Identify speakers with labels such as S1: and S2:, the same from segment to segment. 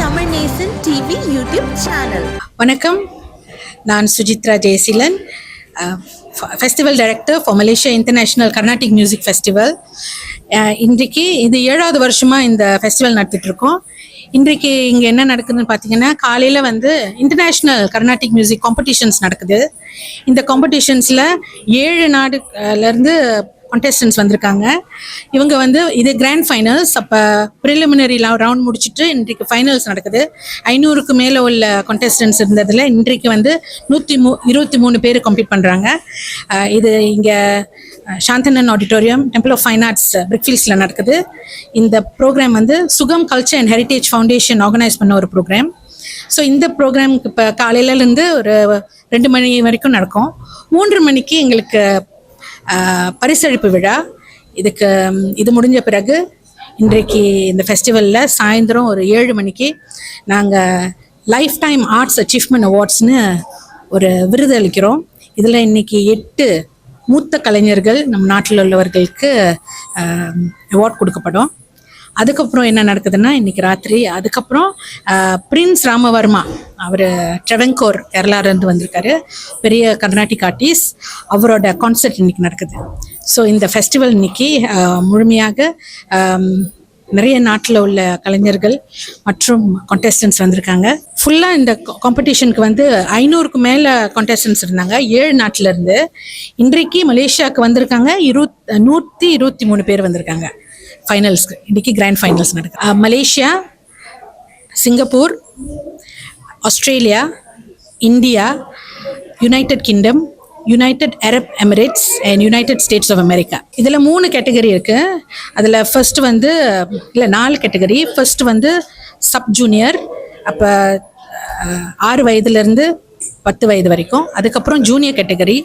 S1: Tamil Nesan TV YouTube channel
S2: வணக்கம். நான் Sujithra Jayaseelan. Festival director for Malaysia international Carnatic music festival இன்றைக்கு இது ஏழாவது வருஷமாக இந்த ஃபெஸ்டிவல் நடத்திட்டுருக்கோம். இன்றைக்கு இங்கே என்ன நடக்குதுன்னு பார்த்தீங்கன்னா காலையில் வந்து இன்டர்நேஷ்னல் கர்நாடிக் மியூசிக் காம்படிஷன்ஸ் நடக்குது. இந்த காம்படிஷன்ஸில் ஏழு நாடுலேருந்து கான்டெஸ்டன்ஸ் வந்திருக்காங்க. இவங்க வந்து இது கிராண்ட் ஃபைனல்ஸ் அப்போ ப்ரிலிமினரி ரவுண்ட் முடிச்சுட்டு இன்றைக்கு ஃபைனல்ஸ் நடக்குது. ஐநூறுக்கு மேலே உள்ள கான்டெஸ்டன்ஸ் இருந்ததில் இன்றைக்கு வந்து நூற்றி மூ இருபத்தி மூணு பேர் கம்ப்ளீட் பண்ணுறாங்க இது இங்கே Santhanan auditorium temple of fine arts பிரிக்ஃபீல்ஸில் நடக்குது. இந்த ப்ரோக்ராம் வந்து Sugam culture and heritage foundation organise பண்ண ஒரு ப்ரோக்ராம் ஸோ இந்த ப்ரோக்ராமுக்கு இப்போ காலையிலேருந்து ஒரு ரெண்டு மணி வரைக்கும் நடக்கும். மூன்று மணிக்கு எங்களுக்கு பரிசளிப்பு விழா. இதுக்கு இது முடிஞ்ச பிறகு இன்றைக்கு இந்த ஃபெஸ்டிவலில் சாயந்தரம் ஒரு ஏழு மணிக்கு நாங்கள் லைஃப் டைம் ஆர்ட்ஸ் அச்சீவ்மெண்ட் அவார்ட்ஸ்னு ஒரு விருது அளிக்கிறோம். இதில் இன்னைக்கு எட்டு மூத்த கலைஞர்கள் நம் நாட்டில் உள்ளவர்களுக்கு அவார்ட் கொடுக்கப்படும். அதுக்கப்புறம் என்ன நடக்குதுன்னா இன்னைக்கு ராத்திரி. அதுக்கப்புறம் பிரின்ஸ் ராமவர்மா அவர் ட்ரெவெங்கோர் கேரளாலேருந்து வந்திருக்காரு. பெரிய கர்நாடிக் ஆர்டிஸ்ட் அவரோட கான்சர்ட் இன்னைக்கு நடக்குது. ஸோ இந்த ஃபெஸ்டிவல் இன்னைக்கு முழுமையாக நிறைய நாட்டில் உள்ள கலைஞர்கள் மற்றும் கான்டெஸ்டன்ஸ் வந்திருக்காங்க. ஃபுல்லாக இந்த காம்படிஷனுக்கு வந்து ஐநூறுக்கு மேலே கான்டெஸ்டன்ஸ் இருந்தாங்க. ஏழு நாட்டிலேருந்து இன்றைக்கு மலேசியாவுக்கு வந்திருக்காங்க. இருத் நூற்றி இருபத்தி மூணு பேர் வந்திருக்காங்க. ஃபைனல்ஸ்க்கு இன்றைக்கி கிராண்ட் ஃபைனல்ஸ் நடக்குது. Malaysia Singapore Australia India United Kingdom United Arab Emirates and United States of America இதில் மூணு கேட்டகரி இருக்குது அதில் ஃபர்ஸ்ட் வந்து இல்லை நாலு கேட்டகரி ஃபர்ஸ்ட் வந்து சப் ஜூனியர் அப்போ ஆறு வயதுலேருந்து பத்து வயது வரைக்கும். அதுக்கப்புறம் ஜூனியர் கேட்டகரி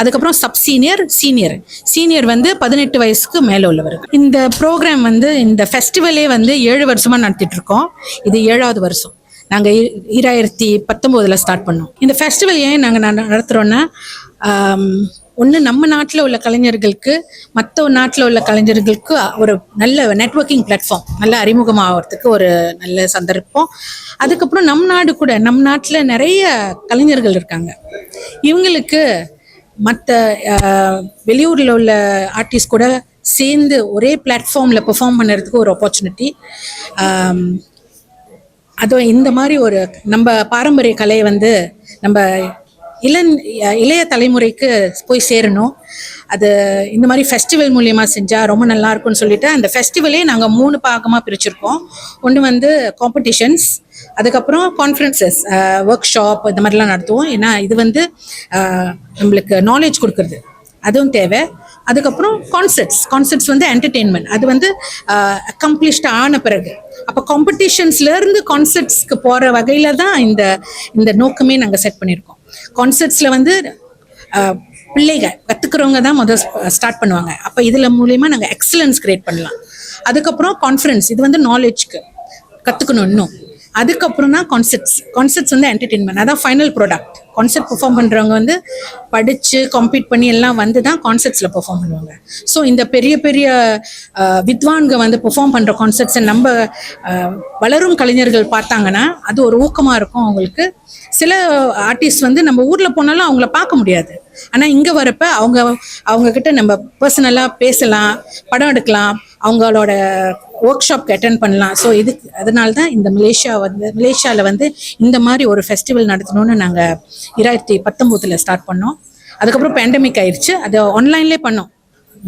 S2: அதுக்கப்புறம் சப் சீனியர் சீனியர் சீனியர் வந்து பதினெட்டு வயசுக்கு மேலே உள்ளவர்கள். இந்த ப்ரோக்ராம் வந்து இந்த ஃபெஸ்டிவலே வந்து ஏழு வருஷமாக நடத்திட்டு இருக்கோம். இது ஏழாவது வருஷம். நாங்கள் ஈராயிரத்தி பத்தொம்போதில் ஸ்டார்ட் பண்ணோம். இந்த ஃபெஸ்டிவல் ஏன் நாங்கள் நடத்துகிறோன்னா ஒன்று நம்ம நாட்டில் உள்ள கலைஞர்களுக்கு மற்ற நாட்டில் உள்ள கலைஞர்களுக்கு ஒரு நல்ல நெட்வொர்க்கிங் பிளாட்ஃபார்ம் நல்ல அறிமுகமாகிறதுக்கு ஒரு நல்ல சந்தர்ப்பம். அதுக்கப்புறம் நம் நாடு கூட நம் நாட்டில் நிறைய கலைஞர்கள் இருக்காங்க. இவங்களுக்கு மற்ற வெளியூரில் உள்ள ஆர்டிஸ்ட் கூட சேர்ந்து ஒரே பிளாட்ஃபார்மில் பெர்ஃபார்ம் பண்ணுறதுக்கு ஒரு ஆப்பர்ச்சுனிட்டி அதுவும் இந்த மாதிரி ஒரு நம்ம பாரம்பரிய கலையை வந்து நம்ம இளன் இளைய தலைமுறைக்கு போய் சேரணும். அது இந்த மாதிரி ஃபெஸ்டிவல் மூலியமாக செஞ்சால் ரொம்ப நல்லா இருக்கும்னு சொல்லிட்டு அந்த ஃபெஸ்டிவலே நாங்கள் மூணு பாகமாக பிரிச்சிருக்கோம். ஒன்று வந்து காம்படிஷன்ஸ் அதுக்கப்புறம் கான்ஃபரன்சஸ் ஒர்க் ஷாப் இந்த மாதிரிலாம் நடத்துவோம். ஏன்னா இது வந்து நம்மளுக்கு நாலேஜ் கொடுக்குறது. அதுவும் தேவை. அதுக்கப்புறம் கான்சர்ட்ஸ் கான்சர்ட்ஸ் வந்து என்டர்டெயின்மெண்ட் அது வந்து அக்கம்ப்ளிஷ்ட் ஆன பிறகு. அப்போ காம்படிஷன்ஸ்ல இருந்து கான்சர்ட்ஸ்க்கு போகிற வகையில் தான் இந்த இந்த நோக்கமே நாங்கள் செட் பண்ணியிருக்கோம் கான்சர்ட்ஸில் வந்து பிள்ளைகள் கற்றுக்கிறவங்க தான் முதல் ஸ்டார்ட் பண்ணுவாங்க. அப்போ இதில் மூலயமா நாங்கள் எக்ஸலன்ஸ் கிரியேட் பண்ணலாம். அதுக்கப்புறம் கான்ஃபரன்ஸ் இது வந்து நாலேஜ்க்கு கற்றுக்கணும் இன்னும். அதுக்கப்புறம் தான் கான்செப்ட்ஸ் கான்செப்ட்ஸ் வந்து என்டர்டெயின்மெண்ட் அதான் ஃபைனல் ப்ராடக்ட் கான்செப்ட் பெர்ஃபார்ம் பண்ணுறவங்க வந்து படித்து கம்ப்ளீட் பண்ணி எல்லாம் வந்து தான் கான்செப்ட்ஸில் பெர்ஃபார்ம் பண்ணுவாங்க. ஸோ இந்த பெரிய பெரிய அஹ், வித்வான்க வந்து பெர்ஃபார்ம் பண்ணுற கான்செப்ட்ஸை நம்ம வளரும் கலைஞர்கள் பார்த்தாங்கன்னா அது ஒரு ஊக்கமாக இருக்கும் அவங்களுக்கு. சில ஆர்டிஸ்ட் வந்து நம்ம ஊரில் போனாலும் அவங்கள பார்க்க முடியாது. ஆனால் இங்கே வரப்ப அவங்க அவங்கக்கிட்ட நம்ம பர்சனலாக பேசலாம் படம் எடுக்கலாம். அவங்களோட ஒர்க் ஷாப்க்கு அட்டென்ட் பண்ணலாம். ஸோ இதுக்கு அதனால தான் இந்த மலேசியா வந்து மலேசியாவில் வந்து இந்த மாதிரி ஒரு ஃபெஸ்டிவல் நடத்தணும்னு நாங்கள் இரண்டாயிரத்தி பத்தொம்போதில் ஸ்டார்ட் பண்ணோம். அதுக்கப்புறம் பேண்டமிக் ஆயிடுச்சு அது ஆன்லைன்லேயே பண்ணோம்.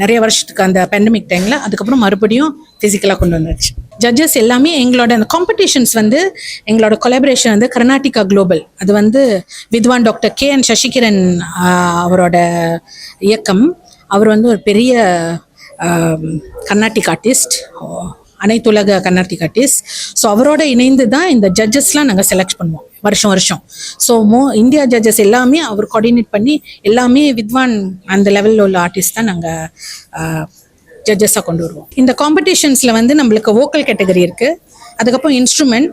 S2: நிறைய வருஷத்துக்கு அந்த பேண்டமிக் டைமில் அதுக்கப்புறம் மறுபடியும் ஃபிசிக்கலாக கொண்டு வந்துருச்சு ஜட்ஜஸ் எல்லாமே எங்களோட அந்த காம்படிஷன்ஸ் வந்து எங்களோட கொலாபரேஷன் வந்து கர்நாடிகா குளோபல் அது வந்து வித்வான் டாக்டர் கே என் சசிகிரன் அவரோட இயக்கம். அவர் வந்து ஒரு பெரிய கர்நாட்டிக் ஆர்டிஸ்ட் அனைத்துலக கர்நாட்டிக் ஆர்டிஸ்ட் ஸோ அவரோட இணைந்து தான் இந்த ஜட்ஜஸ்லாம் நாங்கள் செலக்ட் பண்ணுவோம் வருஷம் வருஷம். ஸோ மோ இந்தியா ஜட்ஜஸ் எல்லாமே அவர் கோஆர்டினேட் பண்ணி எல்லாமே வித்வான் அந்த லெவலில் உள்ள ஆர்டிஸ்ட் தான் நாங்கள் ஜட்ஜஸாக கொண்டு வருவோம். இந்த காம்படிஷன்ஸில் வந்து நம்மளுக்கு வோக்கல் கேட்டகரி இருக்குது அதுக்கப்புறம் இன்ஸ்ட்ருமெண்ட்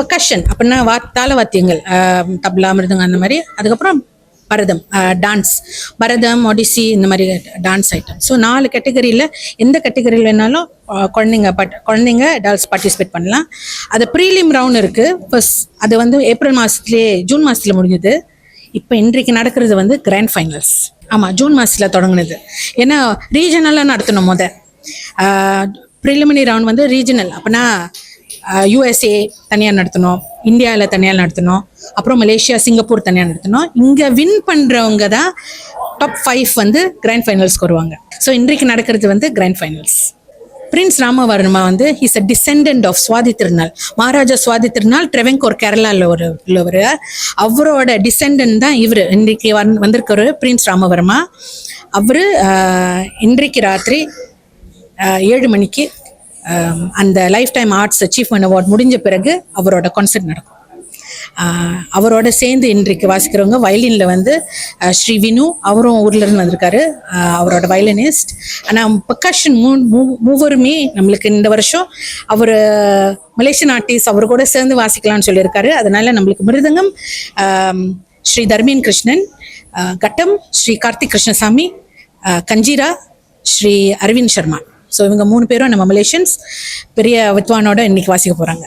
S2: பக்கஷன் அப்படின்னா வா தாள வாத்தியங்கள் தப்லா மிருதங்க அந்த மாதிரி. அதுக்கப்புறம் பரதம் டான்ஸ் பரதம் ஒடிசி இந்த மாதிரி டான்ஸ் ஐட்டம் ஸோ நாலு கேட்டகரியில் எந்த கேட்டகரியில் வேணாலும் குழந்தைங்க பட் குழந்தைங்க அடால்ட்ஸ் பார்ட்டிசிபேட் பண்ணலாம். அது ப்ரீலிம் ரவுண்ட் இருக்குது ஃபர்ஸ்ட் அது வந்து ஏப்ரல் மாதத்துலேயே ஜூன் மாதத்தில் முடிஞ்சுது. இப்போ இன்றைக்கு நடக்கிறது வந்து கிராண்ட் ஃபைனல்ஸ் ஆமாம் ஜூன் மாதத்தில் தொடங்குனது. ஏன்னா ரீஜனலாக நடத்தணும் முத. ப்ரிலிமினரி ரவுண்ட் வந்து ரீஜனல் அப்படின்னா யூஎஸ்ஏ தனியாக நடத்தணும் இந்தியாவில் தனியாக நடத்தணும் அப்புறம் மலேசியா சிங்கப்பூர் தனியாக நடத்தணும். இங்கே வின் பண்ணுறவங்க தான் டாப் ஃபைவ் வந்து கிராண்ட் ஃபைனல்ஸ்க்கு வருவாங்க. ஸோ இன்றைக்கு நடக்கிறது வந்து கிராண்ட் ஃபைனல்ஸ் பிரின்ஸ் ராமவர்மா வந்து is a descendant of Swathi Thirunal. Maharaja Swathi திருநாள் ட்ரெவெங்கோர் கேரளாவில் ஒரு உள்ளவர் அவரோட டிசெண்டன் தான் இவர். இன்றைக்கு வந் வந்திருக்கிற பிரின்ஸ் ராமவர்மா. அவர் இன்றைக்கு ராத்திரி ஏழு மணிக்கு Um, அந்த lifetime arts achievement award முடிஞ்ச பிறகு அவரோட கான்சர்ட் நடக்கும். அவரோட சேர்ந்து இன்றைக்கு வாசிக்கிறவங்க வயலினில் வந்து ஸ்ரீ வினு அவரும் ஊரில் இருந்து வந்திருக்காரு. அவரோட வயலினிஸ்ட் ஆனால் பக்காஷன் மூ மூ- மூவருமே நம்மளுக்கு இந்த வருஷம் அவர் மலேசியன் ஆர்டிஸ்ட் அவர் கூட சேர்ந்து வாசிக்கலாம்னு சொல்லியிருக்காரு. அதனால நம்மளுக்கு மிருதங்கம் ஸ்ரீ தர்மீன் கிருஷ்ணன் கட்டம் ஸ்ரீ கார்த்திக் கிருஷ்ணசாமி கஞ்சிரா ஸ்ரீ அரவிந்த் சர்மா. ஸோ இவங்க மூணு பேரும் நம்ம மலேஷியன்ஸ் பெரிய வித்வானோட இன்னைக்கு வாசிக்க போகிறாங்க